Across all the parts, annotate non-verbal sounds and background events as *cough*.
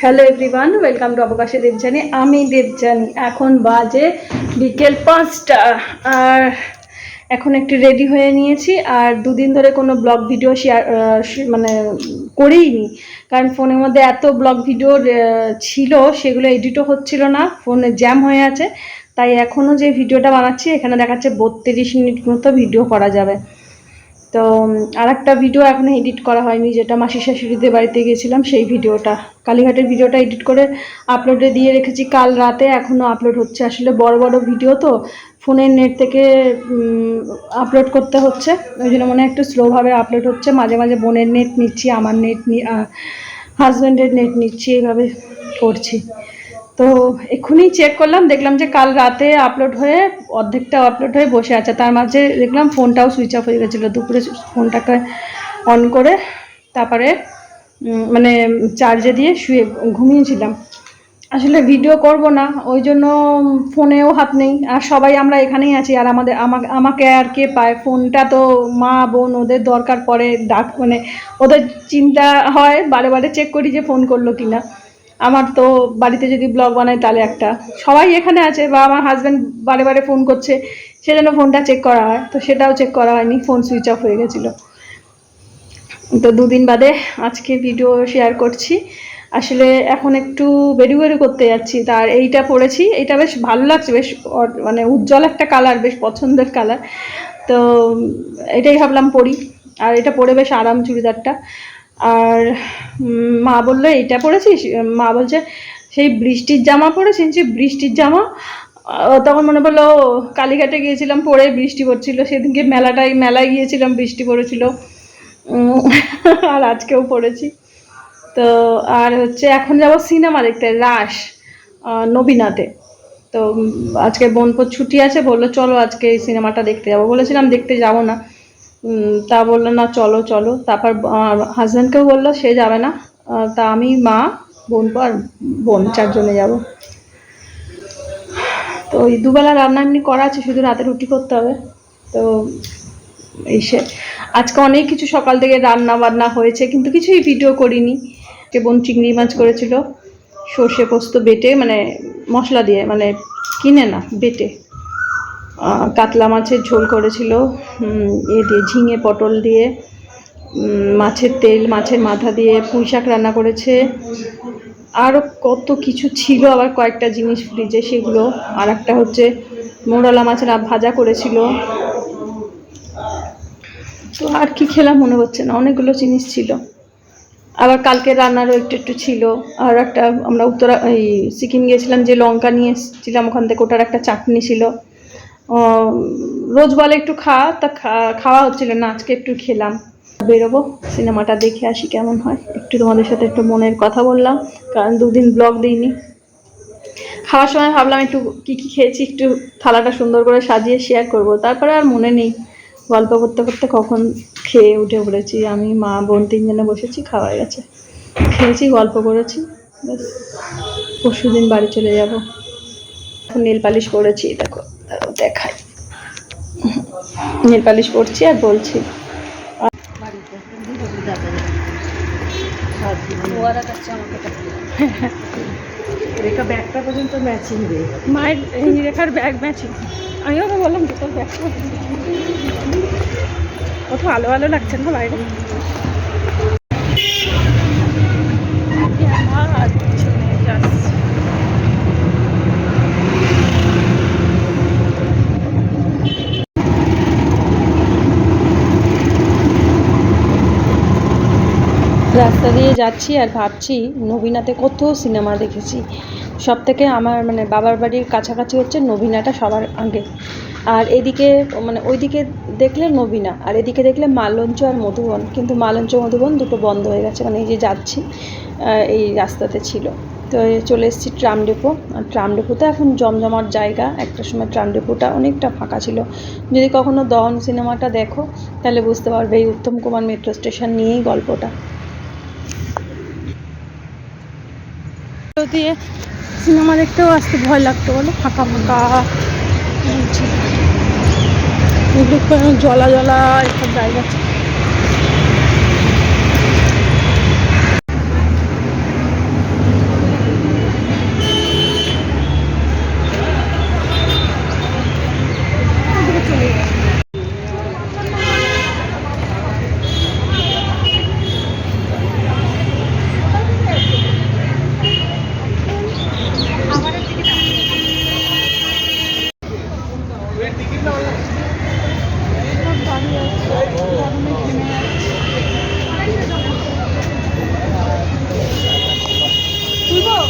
Hello everyone welcome to অবকাশে দেবজানি আমি দেবজানি এখন বাজে বিকেল পাঁচটা। আর এখন একটু রেডি হয়ে নিয়েছি, আর দুদিন ধরে কোনো ব্লগ ভিডিও শেয়ার মানে করেইনি কারণ ফোনের মধ্যে এত ব্লগ ভিডিও ছিল, সেগুলো এডিটও হচ্ছিল না, ফোনে জ্যাম হয়ে আছে। তাই এখনও যে ভিডিওটা বানাচ্ছি, এখানে দেখাচ্ছে বত্রিশ মিনিট মতো ভিডিও করা যাবে। তো আর একটা ভিডিও এখনও এডিট করা হয়নি, যেটা মাসি শাশুড়িদের বাড়িতে গিয়েছিলাম, সেই ভিডিওটা কালীঘাটের ভিডিওটা এডিট করে আপলোডে দিয়ে রেখেছি। কাল রাতে এখনও আপলোড হচ্ছে। আসলে বড় বড় ভিডিও তো ফোনের নেট থেকে আপলোড করতে হচ্ছে। ওই জন্য মনে হয় একটু স্লোভাবে আপলোড হচ্ছে। মাঝে মাঝে বোনের নেট নিচ্ছি, আমার নেট হাজব্যান্ডের নেট নিচ্ছি, এইভাবে করছি। তো এক্ষুনি চেক করলাম, দেখলাম যে কাল রাতে আপলোড হয়ে অর্ধেকটা আপলোড হয়ে বসে আছে। তার মাঝে দেখলাম ফোনটাও সুইচ অফ হয়ে গেছিল দুপুরে ফোনটাকে অন করে তারপরে মানে চার্জে দিয়ে শুয়ে ঘুমিয়েছিলাম। আসলে ভিডিও করব না, ওই জন্য ফোনেও হাত নেই। আর সবাই আমরা এখানেই আছি, আর আমাদের, আমাকে আমাকে আর কে পায়? ফোনটা তো মা, বোন, ওদের দরকার পড়ে। ডাক মানে ওদের চিন্তা হয়, বারে বারে চেক করি যে ফোন করল কিনা। আমার তো বাড়িতে যদি ব্লগ বানাই তাহলে একটা। সবাই এখানে আছে বা আমার হাজব্যান্ড বারে বারে ফোন করছে সেজন্য ফোনটা চেক করা হয়। তো সেটাও চেক করা হয়নি ফোন সুইচ অফ হয়ে গেছিল। তো দুদিন বাদে আজকে ভিডিও শেয়ার করছি। আসলে এখন একটু বেরু বেরু করতে যাচ্ছি তার এইটা পরেছি এটা বেশ ভালো লাগছে, বেশ মানে উজ্জ্বল একটা কালার বেশ পছন্দের কালার তো এটাই ভাবলাম পরি আর এটা পরে বেশ আরাম চুড়িদারটা। আর মা বলল, এইটা পরেছিস? মা বলছে, সেই বৃষ্টির জামা পরেছিস? যে বৃষ্টির জামা? তখন মনে পড়ল কালীঘাটে গিয়েছিলাম, পরে বৃষ্টি পড়ছিল, সেদিনকে মেলাটাই, মেলায় গিয়েছিলাম, বৃষ্টি পড়েছিল। আর আজকেও পড়েছি। তো আর হচ্ছে, এখন যাব সিনেমা দেখতে রাস নবীনাতে তো আজকে বোনপোর ছুটি আছে, বলল, চলো আজকে এই সিনেমাটা দেখতে যাব। বলেছিলাম, দেখতে যাব না। তা বলল, না, চলো চলো। তারপর হাজব্যান্ডকেও বলল, সে যাবে না। তা আমি মা বোনপো আর বোন, চারজনে যাব। তো ওই দুবেলা রান্না এমনি করা আছে, শুধু রাতে রুটি করতে হবে। তো এই সে আজকে অনেক কিছু সকাল থেকে রান্না বান্না হয়েছে, কিন্তু কিছুই ভিডিও করিনি। যে বোন চিংড়ি মাছ করেছিল, সর্ষে পোস্ত বেটে মানে মশলা দিয়ে মানে কিনে না, বেটে। কাতলা মাছের ঝোল করেছিল এ দিয়ে ঝিঙে পটল দিয়ে মাছের তেল, মাছের মাথা দিয়ে পুঁই শাক রান্না করেছে। আরও কত কিছু ছিল, আবার কয়েকটা জিনিস ফ্রিজে সেগুলো। আর একটা হচ্ছে মোরলা মাছের ভাজা করেছিল। তো আর কি খেলাম মনে হচ্ছে না, অনেকগুলো জিনিস ছিল। আবার কালকে রান্নারও একটু একটু ছিল। আর একটা আমরা উত্তরা, এই সিকিম গিয়েছিলাম যে লঙ্কা নিয়ে এসেছিলাম, ওখান থেকে ওটার একটা চাটনি ছিল। রোজ বলে একটু খাওয়া তা খা- খাওয়া হচ্ছিল না, আজকে একটু খেলাম। বেরোবো, সিনেমাটা দেখে আসি কেমন হয়। একটু তোমাদের সাথে একটু মনের কথা বললাম, কারণ দুদিন ব্লগ দিইনি। খাওয়ার সময় ভাবলাম একটু কী কী খেয়েছি, একটু থালাটা সুন্দর করে সাজিয়ে শেয়ার করব। তারপরে আর মনে নেই, গল্প করতে করতে কখন খেয়ে উঠে পড়েছি। আমি, মা, বোন তিনজনে বসেছি, খাওয়া গেছে। খেয়েছি, গল্প করেছি পরশু দিন বাড়ি চলে যাব। নীল পালিশ করেছি, দেখো। দেখাই। নীল পালিশ করছি আর বলছি। রেখা ব্যাগটা পর্যন্ত ম্যাচিং রে। মায়ের এই রেখার ব্যাগ ম্যাচিং আমিও তো বললাম যে তোর ব্যাগ। কত ভালো ভালো লাগছে না বাইরে আমার পিছনে যাচ্ছে। রাস্তা দিয়ে যাচ্ছি আর ভাবছি নবীনাতে কত সিনেমা দেখেছি। সব থেকে আমার মানে বাবার বাড়ির কাছাকাছি হচ্ছে নবীনাটা সবার আগে। আর এদিকে মানে ওইদিকে দেখলে নবীনা, আর এদিকে দেখলে মালঞ্চ আর মধুবন। কিন্তু মালঞ্চ, মধুবন দুটো বন্ধ হয়ে গেছে। মানে এই যে যাচ্ছি এই রাস্তাতে ছিল। তো চলে এসেছি ট্রাম ডেপো। আর ট্রাম ডেপোতে এখন জমজমাট জায়গা। একটা সময় ট্রাম ডেপোটা অনেকটা ফাঁকা ছিল। যদি কখনো দহন সিনেমাটা দেখো, তাহলে বুঝতে পারবে এই উত্তম কুমার মেট্রো স্টেশন নিয়েই গল্পটা। দিয়ে সিনেমা দেখতেও আসতে ভয় লাগতো বলো ফাঁকা ফাঁকা জলা জলা এসব জায়গা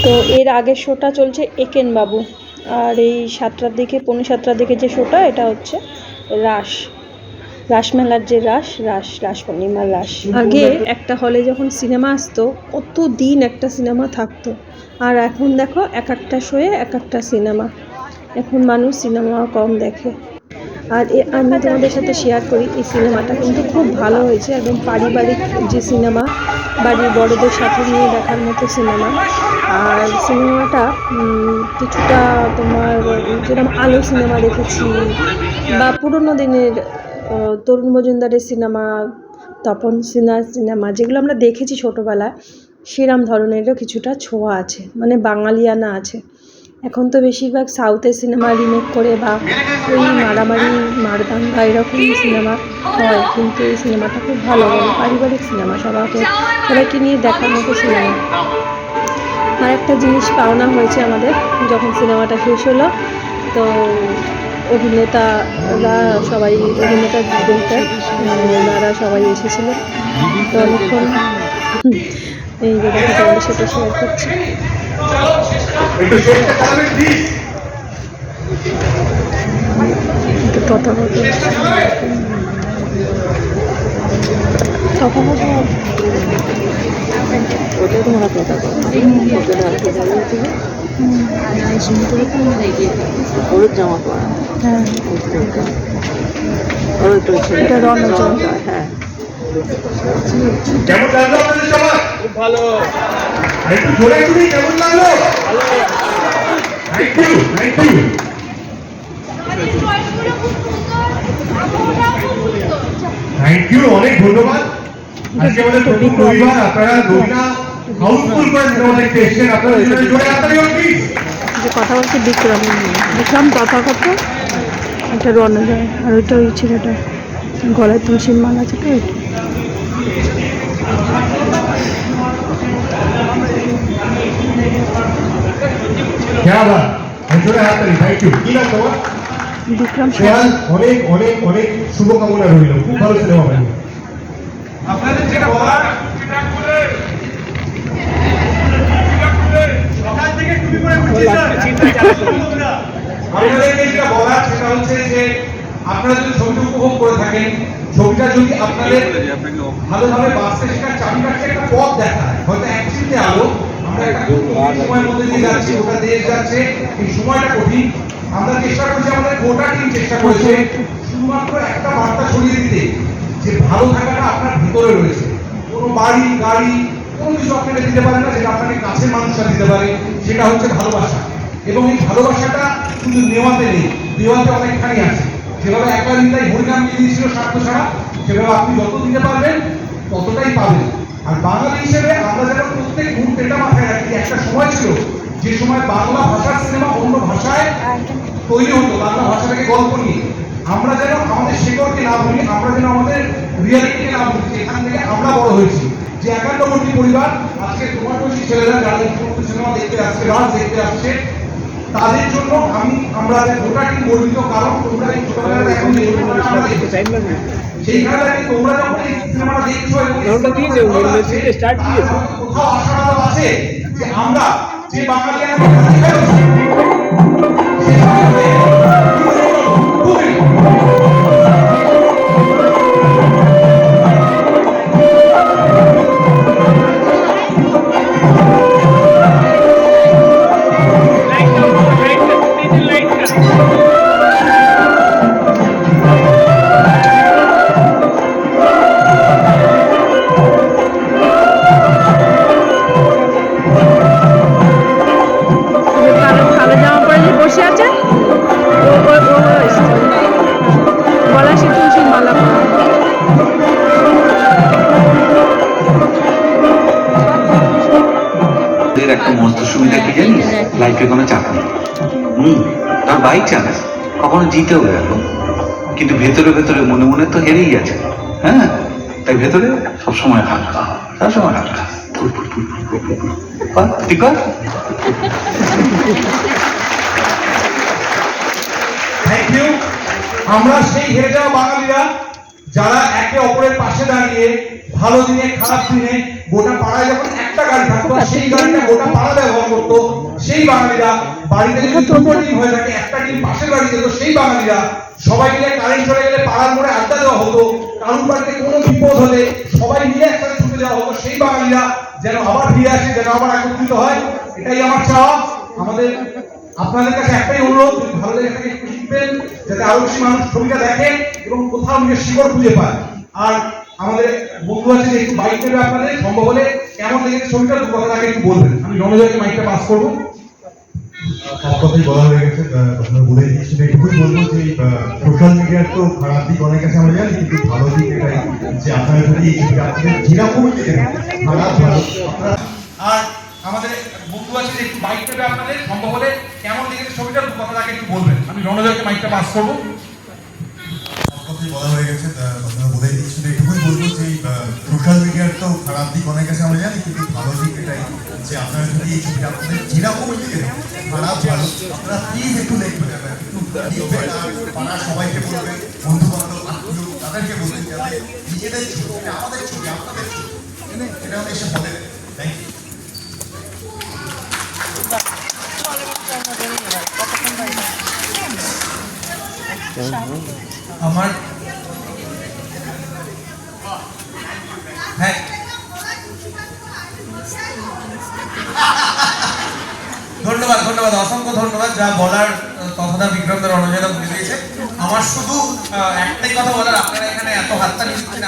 তো এর আগের শোটা চলছে একেন বাবু আর এই সাতটার দিকে, পৌনে সাতটার দিকে যে শোটা, এটা হচ্ছে রাস। রাসমেলার যে রাস রাস রাস পূর্ণিমার রাস। আগে একটা হলে যখন সিনেমা আসতো কত দিন একটা সিনেমা থাকতো। আর এখন দেখো, এক একটা শোয়ে এক একটা সিনেমা। এখন মানুষ সিনেমা কম দেখে। আর আমি তোমাদের সাথে শেয়ার করি এই সিনেমাটা কিন্তু খুব ভালো হয়েছে একদম পারিবারিক যে সিনেমা বাড়ির বড়দের সাথে নিয়ে দেখার মতো সিনেমা আর সিনেমাটা কিছুটা তোমার যেরকম আলো সিনেমা দেখেছি, বা পুরোনো দিনের তরুণ মজুমদারের সিনেমা তপন সিনহার সিনেমা যেগুলো আমরা দেখেছি ছোটোবেলায়, সেরম ধরনেরও কিছুটা ছোঁয়া আছে মানে বাঙালিয়ানা আছে। এখন তো বেশিরভাগ সাউথের সিনেমা রিমেক করে বা ওই মারামারি মারদাঙ্গা এরকমই সিনেমা হয়, কিন্তু এই সিনেমাটা খুব ভালো বলে পারিবারিক সিনেমা, সবাইকে সবাইকে নিয়ে দেখার মতো সিনেমা। আর একটা জিনিস পাওনা হয়েছে আমাদের, যখন সিনেমাটা শেষ হলো, তো অভিনেতারা সবাই, অভিনেতা বলতে ওনারা সবাই এসেছিলেন। তো অনেকক্ষণ, এই যে দেখো সাথে শেয়ার করছি। একটু প্লিজ কথা বলতে কথা বলতে ওটা তোমরা কথা হলুদ জামা পরা হ্যাঁ হ্যাঁ কেমন লাগল আপনাদের খুব ভালো একটু জোরে শুনি কেমন লাগল? Thank you thank you thank you অনেক ধন্যবাদ। কথা এটা রণজয় আর ওইটা ওই ছেলেটা গলায় তুলসীর মালা আছে, তো অনেক অনেক অনেক শুভকামনা রইল। খুব ভালো সিনেমা বানিয়ে আপনাদের যেটা বলার সেটা যেটা বলার সেটা হচ্ছে যে আপনারা যদি ছবিটা উপভোগ করে থাকেন ছবিটা যদি আপনাদের ভালোভাবে বাঁচতে শেখার চাবিকাঠি একটা পথ দেখায়। হয়তো একচিলতে আলো এবং এই ভালোবাসাটা নেওয়াতে নেই, দেওয়াতে অনেকখানি আছে। যেভাবে একবার নিতাই দিয়েছিল স্বার্থ ছাড়া, সেভাবে আপনি যত দিতে পারবেন, ততটাই পাবেন। আর বাঙালি হিসেবে আমরা যেন প্রত্যেক মুহূর্তে এটা রাখি একটা সময় ছিল যে সময় বাংলা ভাষার সিনেমা অন্য ভাষায় তৈরি হতো বাংলা ভাষাটাকে গল্প নিয়ে। আমরা যেন আমাদের শেকড়কে না ভুলি আমরা যেন আমাদের রিয়ালিটিকে না ভুলি যে থেকে আমরা বড় হয়েছি। যে একান্নবর্তী পরিবার আজকে তোমার বয়সী ছেলেরা যারা সমস্ত সিনেমা দেখতে আসছে রাজ দেখতে আসছে তাদের জন্য আমি আমরা গোটা টিম গর্বিত কারণ তোমরা এই ছোটবেলায় এখন যে আমরা দেখছি, সেইখানে দাঁড়িয়ে তোমরা যখন এই সিনেমাটা দেখছ কোথাও আশাবাদ আছে? যে আমরা যে বাঙালি আমরা কখনো জিতেও গেল। কিন্তু ভেতরে ভেতরে মনে মনে তো হেরেই গেছে। হ্যাঁ? তাই ভেতরে সবসময় হালকা সবসময় হালকা। আমরা সেই হেরে যাওয়া বাঙালিরা, যারা একে অপরের পাশে দাঁড়িয়ে ভালো দিনে খারাপ দিনে গোটা পাড়ায় যখন একটা গাড়ি থাকতো সেই গাড়িটা গোটা পাড়া ব্যবহার করতো সেই বাঙালিরা বাড়িতে যদি দুটো টিম হয়ে থাকে একটা টিম পাশের বাড়ি যেত সেই বাঙালিরা সবাই মিলে কারেন্ট চলে গেলে পাড়ার মোড়ে আড্ডা দেওয়া হতো কারুর বাড়িতে কোনো বিপদ হলে সবাই মিলে একসাথে ছুটে যাওয়া হতো। সেই বাঙালিরা যেন আবার ফিরে আসে যেন আবার একত্রিত হয় এটাই আমার চাওয়া। আমাদের আপনাদের কাছে একটাই অনুরোধ যদি ভালো লেগে থাকে একটু শিখবেন যাতে আরও বেশি মানুষ ছবিটা দেখে এবং কোথাও নিজের শিকড় খুঁজে পায়। আর আমাদের বন্ধু আছে যে একটু বাইক নেবে আপনাদের সম্ভব হলে কেমন লেগেছে ছবিটা দু কথা তাকে একটু বলবেন। আমি রণজয়কে মাইকটা পাস করব। সব কথাই বলা হয়ে গেছে আপনারা বলে দিচ্ছি এটুকুই বলব যে সোশ্যাল মিডিয়ার তো খারাপ দিক অনেক আছে আমরা জানি কিন্তু ভালো দিক এটাই যে আপনারা যদি এই ছবিটা আপনাদের যেরকম খারাপ ভালো আর আমাদের বন্ধু আছে যে একটু বাইক আপনাদের সম্ভব হলে কেমন লেগেছে ছবিটা দু কথা তাকে একটু বলবেন। আমি রণজয়কে মাইকটা পাস করব। সব বলা হয়ে গেছে আপনারা বলে শুধু এটুকুই বলব যে সোশ্যাল মিডিয়ার তো খারাপ দিক অনেক আছে আমরা জানি কিন্তু ভালো দিক এটাই যে আপনারা যদি এই ছবিটা আপনাদের যেরকম খারাপ ভালো আপনারা প্লিজ একটু দেখবেন একটু লিখবেন আর পাড়ার সবাইকে বলবেন বন্ধু বান্ধব আত্মীয় তাদেরকে বলবেন যাতে নিজেদের ছবি এটা আমাদের ছবি আপনাদের ছবি। এটা এসে বলে থ্যাংক ইউ আমার ধন্যবাদ ধন্যবাদ অসংখ্য ধন্যবাদ যা বলার আহ, তথা বিক্রমদের রণজয়দা বলে দিয়েছে আমার শুধু একটাই কথা বলার আপনারা এখানে এত হাতটা নিচ্ছেন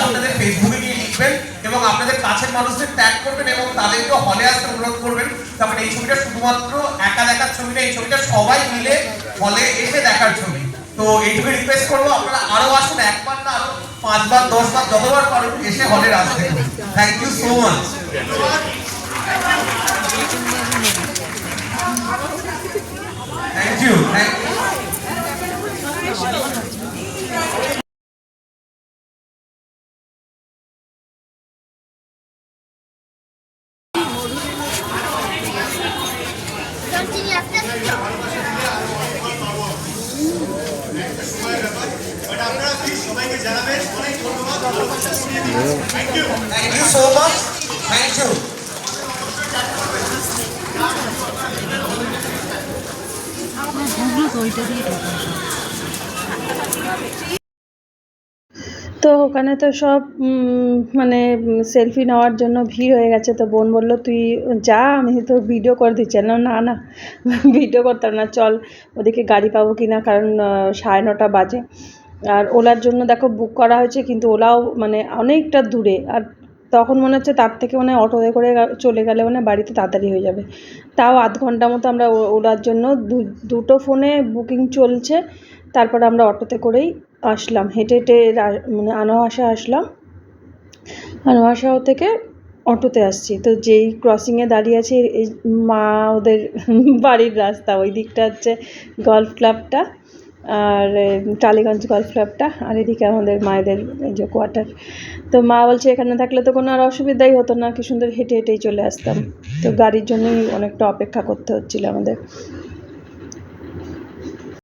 আপনাদের ফেসবুকে গিয়ে লিখবেন এবং আপনাদের কাছের মানুষদের ট্যাগ করবেন এবং তাদেরকে হলে আসতে অনুরোধ করবেন। তারপরে এই ছবিটা শুধুমাত্র একা দেখার ছবি না এই ছবিটা সবাই মিলে হলে এসে দেখার ছবি। তো এইটুকু রিকোয়েস্ট করব আপনারা আরও আসুন একবার না আরও পাঁচবার দশবার যতবার পারুন এসে হলে আসতে thank you so much thank you thank you Thank you so much. Thank you. তো ওখানে তো সব মানে সেলফি নেওয়ার জন্য ভিড় হয়ে গেছে। তো বোন বলল তুই যা আমি তো ভিডিও করে দিচ্ছি। বললাম, না না ভিডিও করতাম না চল ওদিকে গাড়ি পাবো কি না কারণ সাড়ে নটা বাজে। আর ওলার জন্য দেখো বুক করা হয়েছে কিন্তু ওলাও মানে অনেকটা দূরে। আর তখন মনে হচ্ছে তার থেকে মানে অটোতে করে চলে গেলে মানে বাড়িতে তাড়াতাড়ি হয়ে যাবে। তাও আধ ঘণ্টা মতো আমরা ও- ওলার জন্য দুটো ফোনে বুকিং চলছে। তারপর আমরা অটোতে করেই আসলাম। হেঁটে হেঁটে মানে আনোয়াশা আসলাম। আনোয়াশাও থেকে অটোতে আসছি। তো যেই ক্রসিংয়ে দাঁড়িয়ে আছি মা ওদের *laughs* বাড়ির রাস্তা। ওই দিকটা হচ্ছে গলফ ক্লাবটা আর টালিগঞ্জ গলফ ক্লাবটা আর এদিকে আমাদের মায়েদের এই যে কোয়ার্টার তো মা বলছে এখানে থাকলে তো কোনো আর অসুবিধাই হতো না। কি সুন্দর হেঁটে হেঁটেই চলে আসতাম। তো গাড়ির জন্যই অনেকটা অপেক্ষা করতে হচ্ছিল আমাদের।